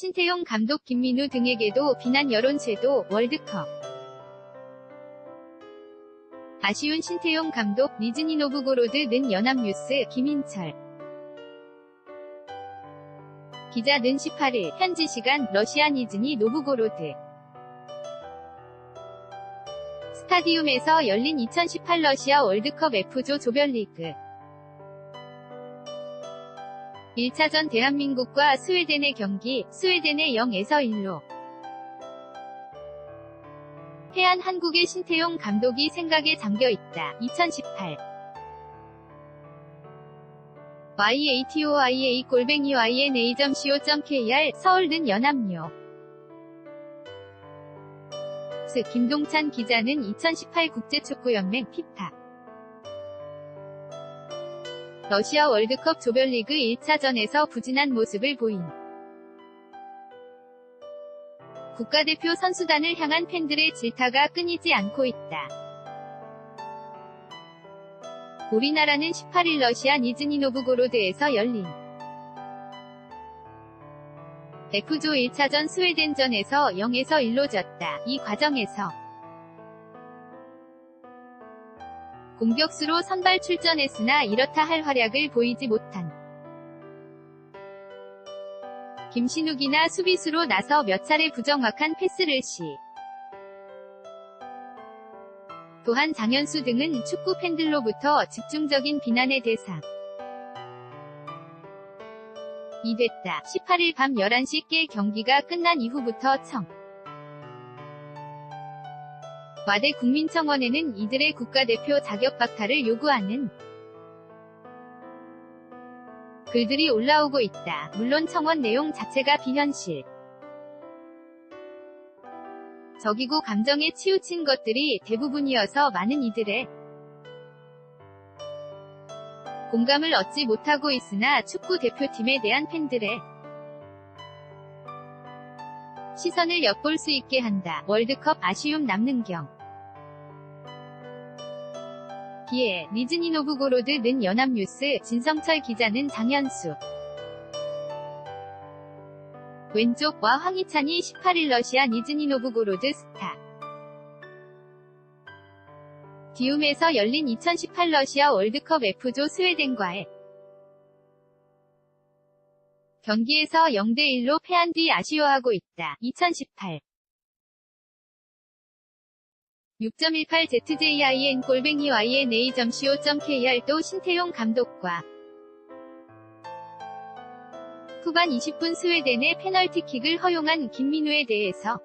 신태용 감독 김민우 등에게도 비난 여론 제도 월드컵. 아쉬운 신태용 감독 니즈니 노브 고로드는 연합뉴스 김인철. 기자는 18일 현지 시간 러시아 니즈니 노브고로드. 스타디움에서 열린 2018 러시아 월드컵 F조 조별리그 1차전 대한민국과 스웨덴의 경기, 스웨덴의 0에서 1로. 해안 한국의 신태용 감독이 생각에 잠겨 있다. 2018 yatoia 골뱅이 yna.co.kr 서울는 연합뉴 스 김동찬 기자는 2018 국제축구연맹 피파 러시아 월드컵 조별리그 1차전에서 부진한 모습을 보인 국가대표 선수단을 향한 팬들의 질타가 끊이지 않고 있다. 우리나라는 18일 러시아 니즈니 노브고로드에서 열린 F조 1차전 스웨덴전에서 0에서 1로 졌다. 이 과정에서 공격수로 선발 출전했으나 이렇다 할 활약을 보이지 못한 김신욱이나 수비수로 나서 몇 차례 부정확한 패스를 시. 또한 장현수 등은 축구 팬들로부터 집중적인 비난의 대상. 이 됐다. 18일 밤 11시 깨 경기가 끝난 이후부터 청. 와대 국민청원에는 이들의 국가대표 자격 박탈을 요구하는 글들이 올라오고 있다. 물론 청원 내용 자체가 비현실. 적이고 감정에 치우친 것들이 대부분이어서 많은 이들의 공감을 얻지 못하고 있으나 축구 대표팀에 대한 팬들의 시선을 엿볼 수 있게 한다. 월드컵 아쉬움 남는 경. 기에 니즈니 노브고로드 는 연합뉴스 진성철 기자는 장현수. 왼쪽과 황희찬이 18일 러시아 니즈니 노브고로드 스타. 디움에서 열린 2018 러시아 월드컵 F조 스웨덴과의 경기에서 0대1로 패한 뒤 아쉬워하고 있다. 2018 6.18ZJIN 골뱅이 YNA.co.kr 또 신태용 감독과 후반 20분 스웨덴의 페널티킥을 허용한 김민우에 대해서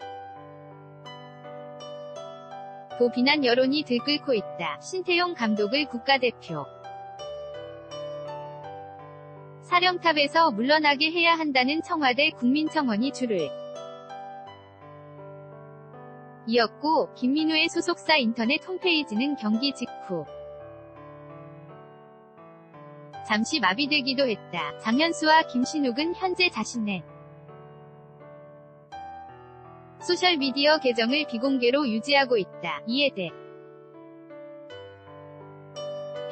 도 비난 여론이 들끓고 있다. 신태용 감독을 국가대표 사령탑에서 물러나게 해야 한다는 청와대 국민청원이 줄을 이었고 김민우의 소속사 인터넷 홈페이지는 경기 직후 잠시 마비되기도 했다. 장현수와 김신욱은 현재 자신의 소셜미디어 계정을 비공개로 유지하고 있다. 이에 대해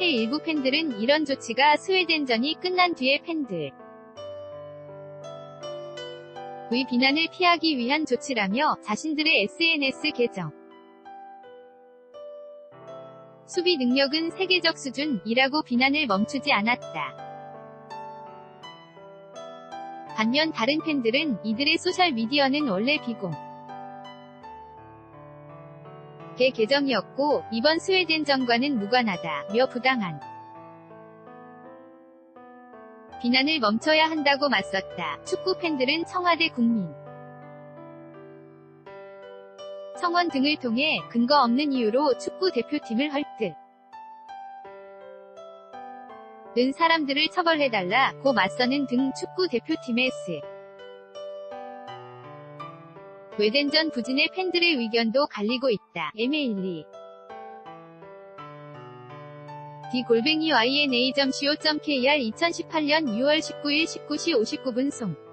해 일부 팬들은 이런 조치가 스웨덴전이 끝난 뒤에 팬들 의 비난을 피하기 위한 조치라며 자신들의 SNS 계정 수비 능력은 세계적 수준이라고 비난을 멈추지 않았다. 반면 다른 팬들은 이들의 소셜미디어는 원래 비공 개 계정이었고 이번 스웨덴전과는 무관하다며 부당한 비난을 멈춰야 한다고 맞섰다. 축구 팬들은 청와대 국민 청원 등을 통해 근거 없는 이유로 축구 대표팀을 헐뜯 는 사람들을 처벌해달라 고 맞서는 등 축구 대표팀의 스 외덴전 부진의 팬들의 의견도 갈리고 있다. 에메일리 d골뱅이 yna.co.kr 2018년 6월 19일 19시 59분 송